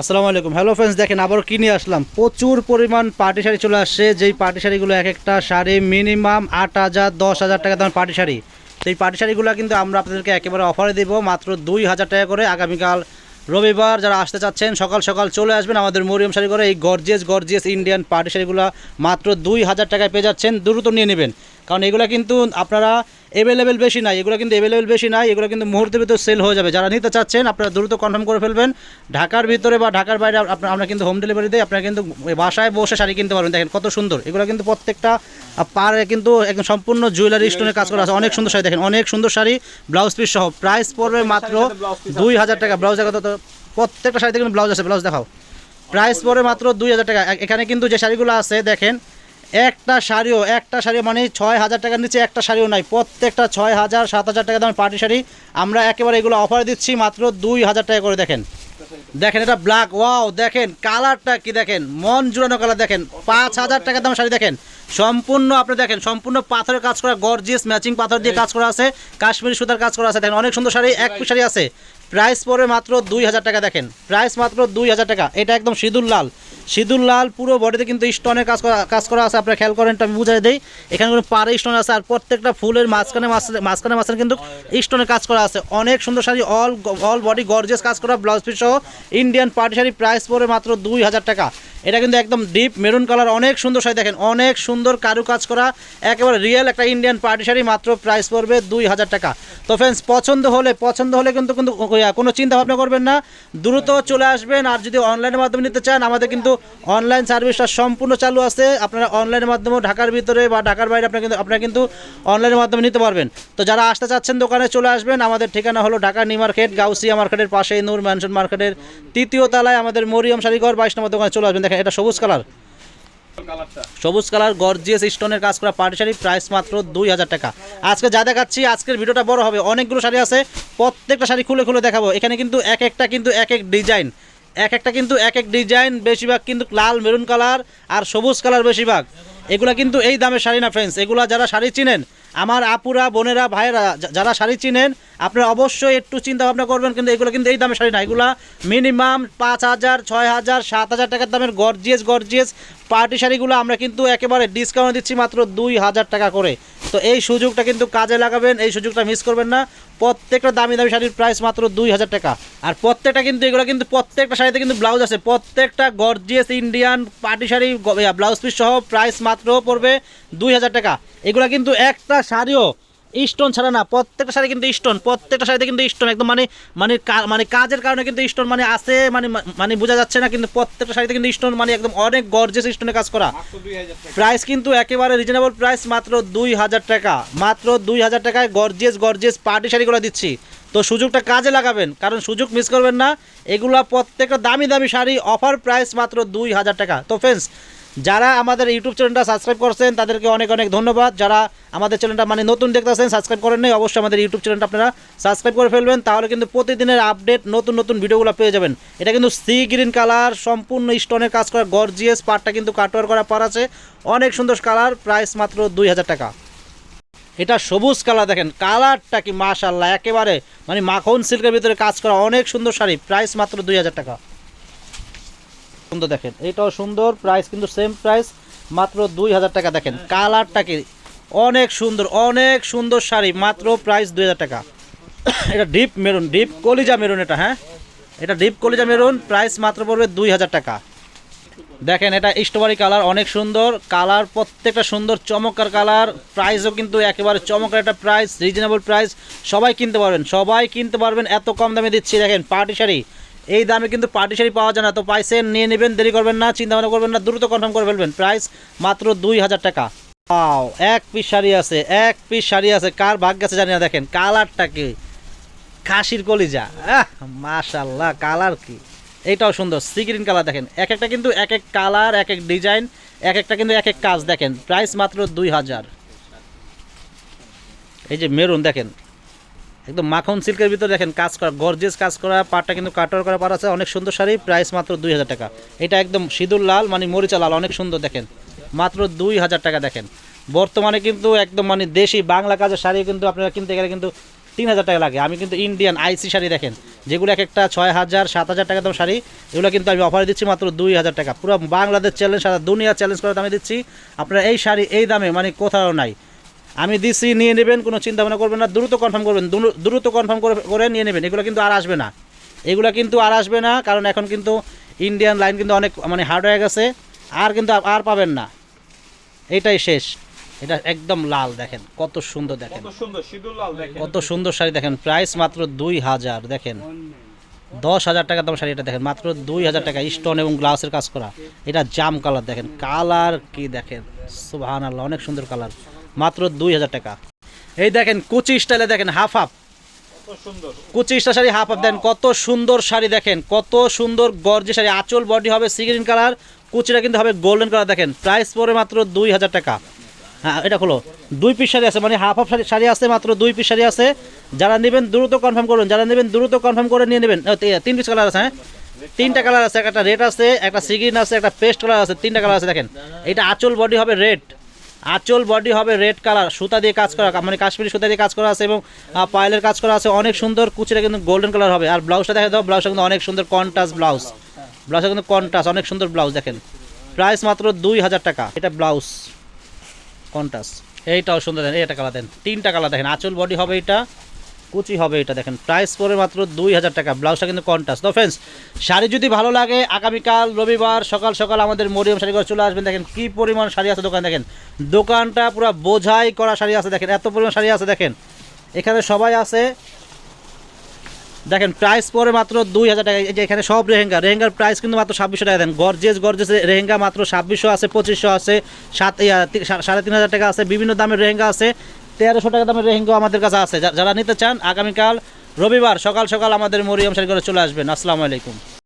আসসালামু আলাইকুম। Hello friends দেখেন আবারও কিনে আসলাম? প্রচুর পরিমাণ পার্টি শাড়ি চলে আসছে। যেই পার্টি শাড়িগুলো এক একটা শাড়ি মিনিমাম আট হাজার, দশ হাজার টাকা দাম পার্টি শাড়ি। তো এই পার্টি শাড়িগুলো কিন্তু আমরা আপনাদেরকে একেবারে অফারে দিব মাত্র দুই হাজার টাকা করে আগামীকাল রবিবার। যারা আসতে চাচ্ছেন, সকাল সকাল চলে আসবেন আমাদের মরিয়ম শাড়ি করে এই গর্জিয়াস গর্জিয়াস ইন্ডিয়ান পার্টি শাড়িগুলো মাত্র দুই হাজার টাকায় পেয়ে যাচ্ছেন। দ্রুত নিয়ে নেবেন। কারণ এগুলো কিন্তু আপনারা অ্যাভেলেবেল বেশি নাই এগুলো কিন্তু অ্যাভেলেবেল বেশি নাই এগুলো কিন্তু মুহূর্তের ভিতর সেল হয়ে যাবে। যারা নিতে চাচ্ছেন আপনারা দ্রুত কনফার্ম করে ফেলবেন। ঢাকার ভিতরে বা ঢাকার বাইরে আপনার আমরা কিন্তু হোম ডেলিভারি দিই আপনারা কিন্তু বাসায় বসে শাড়ি কিনতে পারবেন। দেখেন কত সুন্দর। এগুলো কিন্তু প্রত্যেকটা পারে কিন্তু একদম সম্পূর্ণ জুয়েলারি স্টোনের কাজ করা আছে। অনেক সুন্দর শাড়ি দেখেন অনেক সুন্দর শাড়ি ব্লাউজ পিস সহ। প্রাইস পড়বে মাত্র দুই হাজার টাকা। ব্লাউজ দেখা তো প্রত্যেকটা শাড়িতে কিন্তু ব্লাউজ আছে। ব্লাউজ দেখাও। প্রাইস পড়বে মাত্র দুই হাজার টাকা। এখানে কিন্তু যে শাড়িগুলো আছে দেখেন একটা শাড়িও, একটা শাড়ি মানে ছয় হাজার টাকার নিচে একটা শাড়িও নাই। প্রত্যেকটা ছয় হাজার, সাত হাজার টাকা দামের পার্টি শাড়ি। আমরা একেবারে এগুলো অফার দিচ্ছি মাত্র দুই হাজার টাকা করে, দেখেন। দেখেন এটা ব্ল্যাক ওয়াও দেখেন কালারটা কি দেখেন? মন জুড়ানো কালার দেখেন। পাঁচ হাজার টাকা দাম শাড়ি, দেখেন। সম্পূর্ণ আপনি দেখেন, সম্পূর্ণ পাথরের কাজ করা গর্জিয়াস ম্যাচিং পাথর দিয়ে কাজ করা আছে। কাশ্মীরি সুতার কাজ করা আছে, দেখেন অনেক সুন্দর শাড়ি, এক পিস শাড়ি আছে। প্রাইস পরে মাত্র দুই হাজার টাকা দেখেন। প্রাইস মাত্র দুই হাজার টাকা। এটা একদম সিঁদুর লাল। সিঁদুর লাল পুরো বডিতে কিন্তু স্টোনের কাজ করা কাজ করা আছে। আপনারা খেয়াল করেন আমি বুঝাই দিই। এখানে কোনো পাড়ে স্টোন আছে। আর প্রত্যেকটা ফুলের মাঝখানে মাঝখানে- মাঝখানে কিন্তু স্টোনের কাজ করা আছে। অনেক সুন্দর sari all all body gorgeous কাজ করা ব্লাউজ পিস সহ ইন্ডিয়ান পার্টি শাড়ি প্রাইস পরে মাত্র দুই হাজার টাকা। এটা কিন্তু একদম ডিপ মেরুন কালার অনেক সুন্দর শাড়ি দেখেন, অনেক সুন্দর কারু কাজ করা, একেবারে রিয়েল একটা ইন্ডিয়ান পার্টি শাড়ি, মাত্র প্রাইস পড়বে দুই হাজার টাকা। তো ফ্রেন্ডস পছন্দ হলে পছন্দ হলে কিন্তু কিন্তু কোনো চিন্তা ভাবনা করবেন না, দ্রুত চলে আসবেন, আর যদি অনলাইনের মাধ্যমে নিতে চান, আমাদের কিন্তু অনলাইন সার্ভিসটা সম্পূর্ণ চালু আছে, আপনারা অনলাইনের মাধ্যমে ঢাকার ভিতরে বা ঢাকার বাইরে আপনারা কিন্তু আপনারা কিন্তু অনলাইনের মাধ্যমে নিতে পারবেন। তো যারা আসতে চাচ্ছেন দোকানে, চলে আসবেন, আমাদের ঠিকানা হলো ঢাকা নিউ মার্কেট, গাউসিয়া মার্কেটের পাশে নূর ম্যানশন মার্কেটের তৃতীয় তলায় আমাদের মরিয়ম শাড়িঘর, বাইশ নম্বর দোকানে চলে আসবেন। দেখেন, এটা সবুজ কালার। সবুজ কালার গর্জিয়াস স্টোনের কাজ করা পার্টি শাড়ি প্রাইস মাত্র দুই হাজার টাকা। আজকে যা দেখাচ্ছি, আজকের ভিডিওটা বড় হবে। অনেকগুলো শাড়ি আছে, প্রত্যেকটা শাড়ি খুলে খুলে দেখাবো। এখানে কিন্তু এক একটা কিন্তু এক এক ডিজাইন এক একটা কিন্তু এক এক ডিজাইন বেশিরভাগ কিন্তু লাল মেরুন কালার আর সবুজ কালার বেশিরভাগ। এগুলা কিন্তু এই দামের শাড়ি না ফ্রেন্ডস এগুলা যারা শাড়ি চিনেন, আমার আপুরা, বোনেরা, ভাইয়েরা যারা শাড়ি চিনেন আপনারা অবশ্যই একটু চিন্তা ভাবনা করবেন, কিন্তু এগুলো কিন্তু এই দামের শাড়ি না। এগুলা মিনিমাম পাঁচ হাজার, ছয় হাজার, সাত হাজার টাকার দামের গর্জিয়াস গর্জিয়াস পার্টি শাড়িগুলো আমরা কিন্তু একেবারে ডিসকাউন্ট দিচ্ছি মাত্র দুই হাজার টাকা করে। তো এই সুযোগটা কিন্তু কাজে লাগাবেন, এই সুযোগটা মিস করবেন না। প্রত্যেকটা দামি দামি শাড়ির প্রাইস মাত্র দুই হাজার টাকা। আর প্রত্যেকটা কিন্তু এগুলো কিন্তু প্রত্যেকটা শাড়িতে কিন্তু ব্লাউজ আছে। প্রত্যেকটা gorgeous Indian party sari blouse piece সহ প্রাইস মাত্র পড়বে দুই হাজার টাকা। এগুলো কিন্তু একটা শাড়িও স্টোন ছাড়া না প্রত্যেকটা শাড়ি কিন্তু স্টোন প্রত্যেকটা শাড়িতে কিন্তু স্টোন একদম মানে মানে মানে কাজের কারণে কিন্তু স্টোন মানে আছে মানে মানে বোঝা যাচ্ছে না কিন্তু প্রত্যেকটা শাড়িতে কিন্তু স্টোন মানে একদম অনেক গর্জেস স্টোনে কাজ করা। প্রাইস কিন্তু একেবারে রিজনেবল প্রাইস মাত্র দুই হাজার টাকা মাত্র দুই হাজার টাকায় গর্জেস গর্জেস পার্টি শাড়িগুলো দিচ্ছি। তো সুযোগটা কাজে লাগাবেন কারণ সুযোগ মিস করবেন না এগুলা প্রত্যেকটা দামি দামি শাড়ি অফার প্রাইস মাত্র দুই হাজার টাকা। তো ফ্রেন্ডস যারা আমাদের ইউটিউব চ্যানেলটা সাবস্ক্রাইব করছেন, তাদেরকে অনেক অনেক ধন্যবাদ। যারা আমাদের চ্যানেলটা মানে নতুন দেখতেছেন সাবস্ক্রাইব করেন নাই, অবশ্যই আমাদের ইউটিউব চ্যানেলটা আপনারা সাবস্ক্রাইব করে ফেলবেন, তাহলে কিন্তু প্রতিদিনের আপডেট নতুন নতুন ভিডিওগুলো পেয়ে যাবেন। এটা কিন্তু সি গ্রিন কালার সম্পূর্ণ স্টোনের কাজ করা গর্জিয়াস পার্টটা কিন্তু কাটওয়ার করা পার আছে। অনেক সুন্দর কালার প্রাইস মাত্র দুই হাজার টাকা। এটা সবুজ কালার দেখেন কালারটা কি মাশাল্লাহ একেবারে মানে মাখন সিল্কের ভিতরে কাজ করা অনেক সুন্দর শাড়ি প্রাইস মাত্র দুই হাজার টাকা। সুন্দর দেখেন। এটাও সুন্দর প্রাইস কিন্তু সেম প্রাইস মাত্র দুই হাজার টাকা দেখেন। কালারটা কি? অনেক সুন্দর অনেক সুন্দর শাড়ি, মাত্র প্রাইস দুই হাজার টাকা। এটা ডিপ মেরুন ডিপ কলিজা মেরুন এটা হ্যাঁ? এটা ডিপ কলিজা মেরুন প্রাইস মাত্র পড়বে দুই হাজার টাকা। দেখেন, এটা স্ট্রবেরি কালার অনেক সুন্দর। কালার প্রত্যেকটা সুন্দর, চমৎকার কালার প্রাইসও কিন্তু একেবারে চমৎকার একটা প্রাইস রিজনেবল প্রাইস সবাই কিনতে পারবেন, সবাই কিনতে পারবেন। এত কম দামে দিচ্ছি, দেখেন পার্টি শাড়ি। এই দামে কিন্তু পার্টি শাড়ি পাওয়া যায় না। তো পাইসেন নিয়ে নেবেন, দেরি করবেন না চিন্তা ভাবনা করবেন না, দ্রুত কনফার্ম করে ফেলবেন। প্রাইস মাত্র দুই হাজার টাকা। পাও এক পিস শাড়ি আছে, এক পিস শাড়ি আছে। কার ভাগ্য আছে জানি না, দেখেন কালারটা কি? খাসির কলিজা। আহ মাশাল্লাহ কালার কি? এইটাও সুন্দর সি গ্রিন কালার দেখেন। এক একটা কিন্তু এক এক কালার এক এক ডিজাইন এক একটা কিন্তু এক এক কাজ, দেখেন। প্রাইস মাত্র দুই হাজার। এই যে মেরুন দেখেন। একদম মাখন সিল্কের ভিতরে দেখেন, কাজ করা গর্জেস কাজ করা, পাটটা কিন্তু কাটার করা পার আছে, অনেক সুন্দর শাড়ি প্রাইস মাত্র দুই হাজার টাকা। এটা একদম সিঁদুর লাল মানে মরিচা লাল, অনেক সুন্দর দেখেন। মাত্র দুই হাজার টাকা দেখেন। বর্তমানে কিন্তু একদম মানে দেশি বাংলা কাজের শাড়ি কিন্তু আপনারা কিনতে গেলে কিন্তু তিন হাজার টাকা লাগে। আমি কিন্তু ইন্ডিয়ান আইসি শাড়ি দেখেন, যেগুলো এক একটা ছয় হাজার, সাত হাজার টাকা দাম শাড়ি, এগুলো কিন্তু আমি অফারে দিচ্ছি মাত্র দুই হাজার টাকা। পুরো বাংলাদেশ চ্যালেঞ্জ সারা দুনিয়া চ্যালেঞ্জ করে দামে দিচ্ছি। আপনারা এই শাড়ি এই দামে মানে কোথাও নাই। আমি দিচ্ছি নিয়ে নেবেন কোনো চিন্তা ভাবনা করবেন না দ্রুত কনফার্ম করবেন দ্রু- দ্রুত কনফার্ম করে করে নিয়ে নেবেন এগুলো কিন্তু আর আসবে না। এগুলো কিন্তু আর আসবে না কারণ এখন কিন্তু ইন্ডিয়ান লাইন কিন্তু অনেক মানে হার্ড হয়ে গেছে আর কিন্তু আর- পাবেন না। এটাই শেষ। এটা একদম লাল দেখেন কত সুন্দর দেখেন। কত সুন্দর শাড়ি দেখেন প্রাইস মাত্র দুই হাজার দেখেন। দশ হাজার টাকা দাম শাড়ি এটা দেখেন মাত্র দুই হাজার টাকা স্টোন এবং গ্লাসের কাজ করা। এটা জাম কালার দেখেন কালার কি দেখেন সুবাহান আল্লাহ অনেক সুন্দর কালার মাত্র দুই হাজার টাকা। এই দেখেন কুচি স্টাইলে দেখেন হাফ হাফ কত কুচি স্টাইল শাড়ি হাফ হাফ দেন কত সুন্দর শাড়ি দেখেন কত সুন্দর গর্জি শাড়ি আঁচল বডি হবে সিগ্রিন কালার কুচিটা কিন্তু হবে গোল্ডেন কালার দেখেন প্রাইস পড়ে মাত্র দুই হাজার টাকা। হ্যাঁ এটা হলো দুই পিস শাড়ি আছে মানে হাফ হাফ শাড়ি শাড়ি আছে মাত্র দুই পিস শাড়ি আছে। যারা নেবেন দ্রুত কনফার্ম করুন যারা নেবেন দ্রুত কনফার্ম করে নিয়ে নেবেন। তিন পিস কালার আছে হ্যাঁ? তিনটা কালার আছে একটা রেড আছে একটা সিগ্রিন আছে একটা পেস্ট কালার আছে তিনটা কালার আছে দেখেন। এটা আঁচল বডি হবে রেড আঁচল বডি হবে রেড কালার, সুতা দিয়ে কাজ করা মানে কাশ্মীরি সুতা দিয়ে কাজ করা আছে এবং পায়েলের কাজ করা আছে। অনেক সুন্দর কুচিটা কিন্তু গোল্ডেন কালার হবে। আর ব্লাউজটা দেখা দাও, ব্লাউজটা কিন্তু অনেক সুন্দর কন্টাস ব্লাউজ। ব্লাউজটা কিন্তু কন্টাস অনেক সুন্দর ব্লাউজ দেখেন। প্রাইস মাত্র দুই হাজার টাকা। এটা ব্লাউজ কন্টাস এইটাও সুন্দর দেন এটা কালার দেন তিনটা কালার দেখেন। আঁচল বডি হবে এটা। কুচি হবে এটা দেখেন। প্রাইস পরে মাত্র দুই হাজার টাকা। ব্লাউজটা কিন্তু কন্টাস তো ফ্রেন্ডস শাড়ি যদি ভালো লাগে, আগামীকাল রবিবার সকাল সকাল আমাদের মরিয়ম শাড়ি করে চলে আসবেন। দেখেন কি পরিমাণ শাড়ি আছে দোকান, দেখেন। দোকানটা পুরো বোঝাই করা শাড়ি আছে, দেখেন। এত পরিমাণ শাড়ি আছে, দেখেন। এখানে সবাই আছে। দেখেন প্রাইস পরে মাত্র দুই হাজার টাকা। এই যে এখানে সব রেহেঙ্গা রেহেঙ্গার প্রাইস কিন্তু মাত্র ছাব্বিশশো টাকা। দেন গর্জেস গর্জেস রেহেঙ্গা মাত্র ছাব্বিশশো আছে, পঁচিশশো আছে, সাত সাড়ে তিন হাজার টাকা আছে। বিভিন্ন দামের রেহেঙ্গা আছে। তেরোশো টাকা দামের রেহেঙ্গা আমাদের কাছে আছে। যারা নিতে চান, আগামীকাল রবিবার সকাল সকাল আমাদের মরিয়ম করে চলে আসবেন। আসসালামু আলাইকুম।